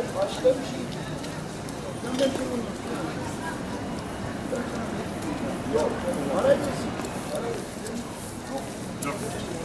Hayır, başka bir şey. Ben de şunu Yok, para kesin. Para kesin. Yok.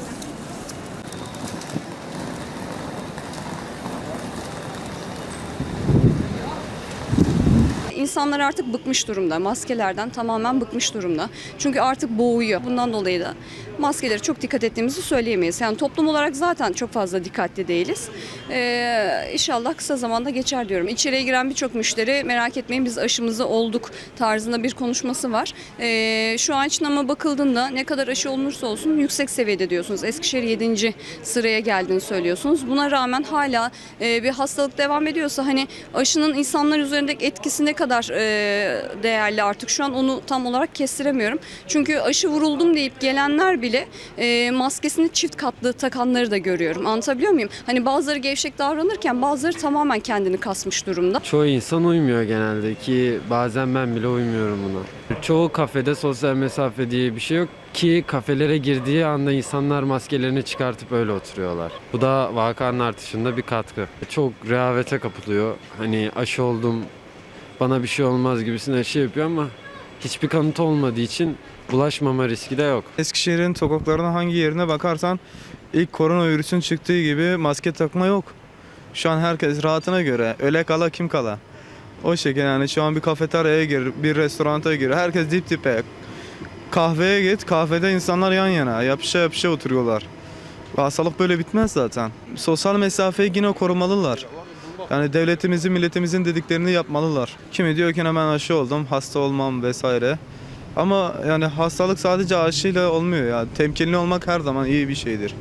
İnsanlar artık bıkmış durumda. Maskelerden tamamen bıkmış durumda. Çünkü artık boğuyor. Bundan dolayı da maskelere çok dikkat ettiğimizi söyleyemeyiz. Yani toplum olarak zaten çok fazla dikkatli değiliz. Ee, inşallah kısa zamanda geçer diyorum. İçeriye giren birçok müşteri merak etmeyin biz aşımızı olduk tarzında bir konuşması var. Ee, şu an için ama bakıldığında ne kadar aşı olunursa olsun yüksek seviyede diyorsunuz. Eskişehir 7. sıraya geldiğini söylüyorsunuz. Buna rağmen hala e, bir hastalık devam ediyorsa hani aşının insanlar üzerindeki etkisi ne kadar e, değerli artık şu an onu tam olarak kestiremiyorum. Çünkü aşı vuruldum deyip gelenler bile e, maskesini çift katlı takanları da görüyorum. Anlatabiliyor muyum? Hani bazıları gevşek davranırken bazıları tamamen kendini kasmış durumda. Çoğu insan uymuyor genelde ki bazen ben bile uymuyorum buna. Çoğu kafede sosyal mesafe diye bir şey yok ki kafelere girdiği anda insanlar maskelerini çıkartıp öyle oturuyorlar. Bu da vakanın artışında bir katkı. Çok rehavete kapılıyor. Hani aşı oldum bana bir şey olmaz gibisine şey yapıyor ama hiçbir kanıt olmadığı için bulaşmama riski de yok. Eskişehir'in sokaklarına hangi yerine bakarsan ilk koronavirüsün çıktığı gibi maske takma yok. Şu an herkes rahatına göre öle kala kim kala. O şekilde yani şu an bir kafeteryaya gir, bir restoranta gir. Herkes dip dipe. Kahveye git, kahvede insanlar yan yana, yapışa yapışa oturuyorlar. Hastalık böyle bitmez zaten. Sosyal mesafeyi yine korumalılar. Yani devletimizin, milletimizin dediklerini yapmalılar. Kimi diyor ki hemen aşı oldum, hasta olmam vesaire. Ama yani hastalık sadece aşıyla olmuyor ya. Temkinli olmak her zaman iyi bir şeydir.